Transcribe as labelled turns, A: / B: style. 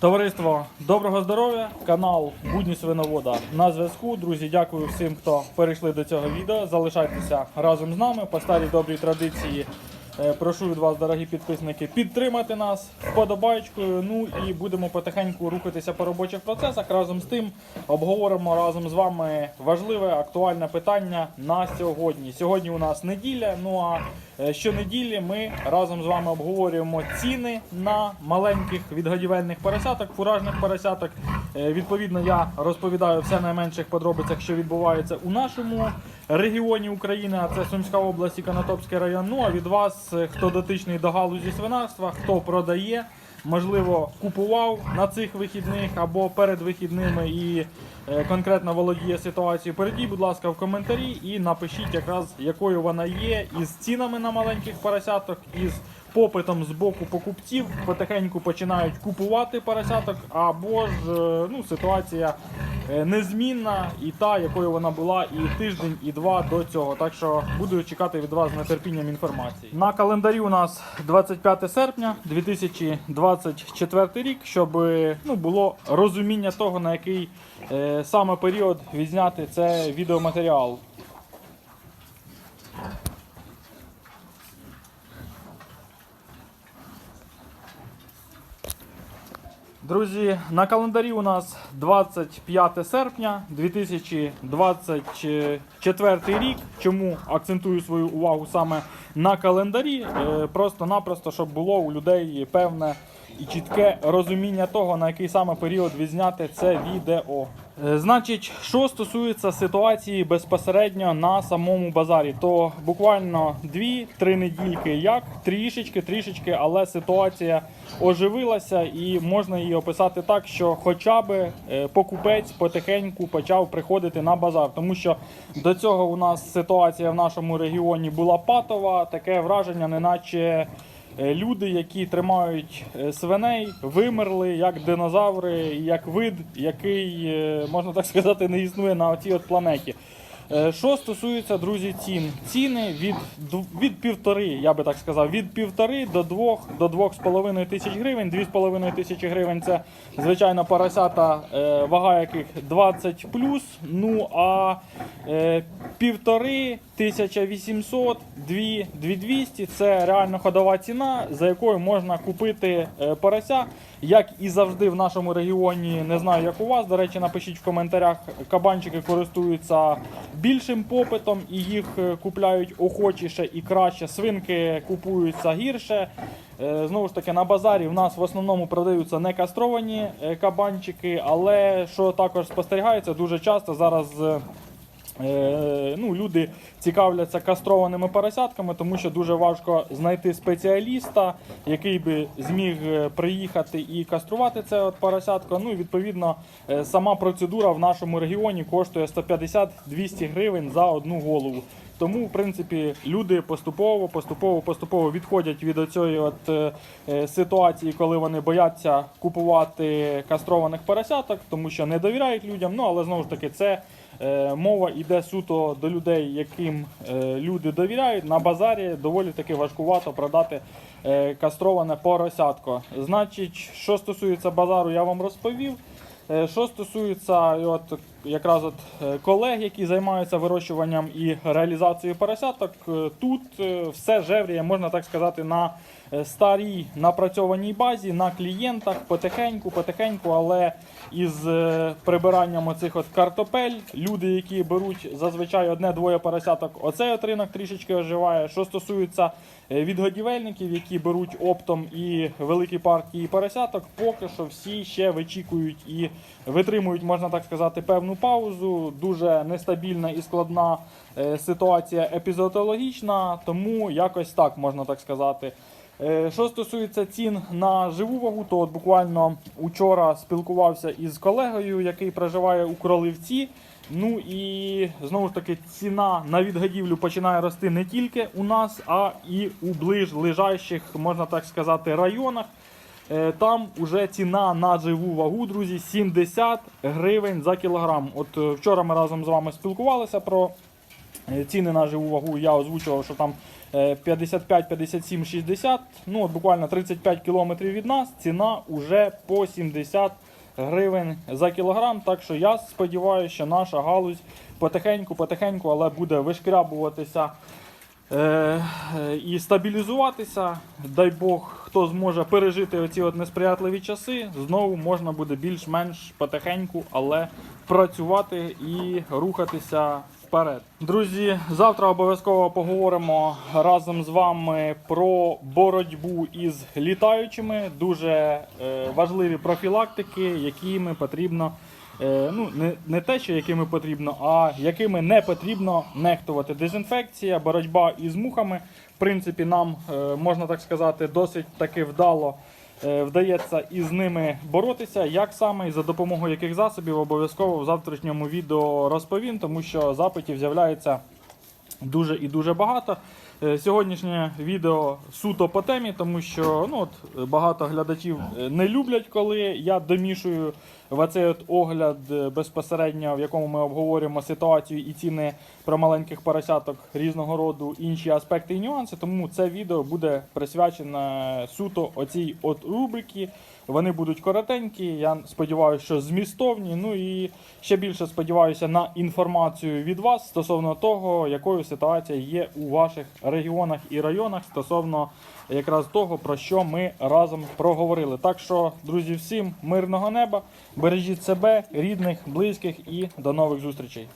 A: Товариство, доброго здоров'я! Канал Будні Свиновода на зв'язку. Друзі, дякую всім, хто перейшли до цього відео. Залишайтеся разом з нами по старій добрій традиції. Е, Прошу від вас, дорогі підписники, підтримати нас вподобайкою. Ну і будемо потихеньку рухатися по робочих процесах. Разом з тим обговоримо разом з вами важливе актуальне питання на сьогодні. Сьогодні у нас неділя. Ну а е, щонеділі ми разом з вами обговорюємо ціни на маленьких відгодівельних поросяток, фуражних поросяток. Е, Відповідно, я розповідаю все найменших подробицях, що відбувається у нашому регіоні України, а це Сумська область і Конотопський район. Ну а від вас, е, хто дотичний до галузі свинарства, хто продає, можливо, купував на цих вихідних або перед вихідними і е, конкретно володіє ситуацією. Перейдіть, будь ласка, в коментарі і напишіть, якраз якою вона є із цінами на маленьких поросяток, із попитом з боку покупців. Потихеньку починають купувати поросяток, або ж е, ну, ситуація незмінна і та, якою вона була і тиждень, і два до цього. Так що буду чекати від вас з нетерпінням інформації. На календарі у нас 25 серпня 2024 рік, щоб е, ну, було розуміння того, на який е, саме період відзняти це відеоматеріал. Друзі, на календарі у нас 25 серпня 2024 рік. Чому акцентую свою увагу саме на календарі? Е, Просто-напросто, щоб було у людей певне і чітке розуміння того, на який саме період відзняти це відео. Е, Значить, що стосується ситуації безпосередньо на самому базарі, то буквально 2-3 недільки як трішечки, трішечки, але ситуація оживилася і можна її описати так, що хоча б е, покупець потихеньку почав приходити на базар, тому що до цього у нас ситуація в нашому регіоні була патова, таке враження, неначе. Е, Люди, які тримають е, свиней, вимерли як динозаври, як вид, який, е, можна так сказати, не існує на цій от планеті. Е, Що стосується, друзі, цін. Ціни від, від півтори, я би так сказав, від півтори до двох до двох з половиною тисяч гривень. Дві з половиною тисячі гривень це, звичайно, поросята, е, вага яких 20 плюс. Ну а е, півтори, 1800, дві, 2200 це реально ходова ціна, за якою можна купити порося. Як і завжди в нашому регіоні, не знаю, як у вас. До речі, напишіть в коментарях, кабанчики користуються більшим попитом і їх е, купляють охочіше і краще. Свинки купуються гірше. Е, Знову ж таки, на базарі в нас в основному продаються не кастровані е, кабанчики, але що також спостерігається дуже часто зараз. Е, ну, люди цікавляться кастрованими поросятками, тому що дуже важко знайти спеціаліста, який би зміг е, приїхати і каструвати це от поросятко. Ну і відповідно е, сама процедура в нашому регіоні коштує 150-200 гривень за одну голову. Тому, в принципі, люди поступово, поступово, поступово відходять від цієї от ситуації, коли вони бояться купувати кастрованих поросяток, тому що не довіряють людям. Ну але знову ж таки, це мова йде суто до людей, яким е, люди довіряють. На базарі доволі таки важкувато продати е, кастроване поросятко. Значить, що стосується базару, я вам розповів. Е, Що стосується от, якраз от е, колег, які займаються вирощуванням і реалізацією поросяток, е, тут е, все жевріє, можна так сказати, на старій напрацьованій базі, на клієнтах потихеньку, потихеньку, але із прибиранням оцих от картопель, люди, які беруть зазвичай одне-двоє поросяток, оцей от ринок трішечки оживає. Що стосується відгодівельників, які беруть оптом і великі партії поросяток, поки що всі ще вичікують і витримують, можна так сказати, певну паузу. Дуже нестабільна і складна е, ситуація епізотологічна, тому якось так можна так сказати. Е, Що стосується цін на живу вагу, то от буквально учора спілкувався із колегою, який проживає у Кролівці. Ну і знову ж таки ціна на відгодівлю починає рости не тільки у нас, а і у ближайших, можна так сказати, районах. Е, Там вже ціна на живу вагу, друзі, 70 гривень за кілограм. От е, вчора ми разом з вами спілкувалися про е, ціни на живу вагу. Я озвучував, що там е, 55, 57, 60. Ну, от буквально 35 кілометрів від нас. Ціна уже по 70 гривень за кілограм. Так що я сподіваюся, що наша галузь потихеньку, потихеньку, але буде вишкрябуватися і стабілізуватися. Дай Бог, хто зможе пережити оці от несприятливі часи, знову можна буде більш-менш потихеньку, але працювати і рухатися вперед. Друзі, завтра обов'язково поговоримо разом з вами про боротьбу із літаючими. Дуже е, важливі профілактики, якими потрібно. Е, ну, не, не те, що якими потрібно, а якими не потрібно нехтувати. Дезінфекція, боротьба із мухами. В принципі, нам, е, можна так сказати, досить таки вдало е, вдається із ними боротися. Як саме і за допомогою яких засобів обов'язково в завтрашньому відео розповім, тому що запитів з'являється дуже і дуже багато. Е, Сьогоднішнє відео суто по темі, тому що ну, от, багато глядачів е, не люблять, коли я домішую в оцей от огляд е, безпосередньо, в якому ми обговорюємо ситуацію і ціни про маленьких поросяток різного роду, інші аспекти і нюанси. Тому це відео буде присвячене суто оцій от рубрики. Вони будуть коротенькі. Я сподіваюся, що змістовні. Ну і ще більше сподіваюся на інформацію від вас стосовно того, якою ситуація є у ваших регіонах і районах стосовно якраз того, про що ми разом проговорили. Так що, друзі, всім мирного неба, бережіть себе, рідних, близьких і до нових зустрічей.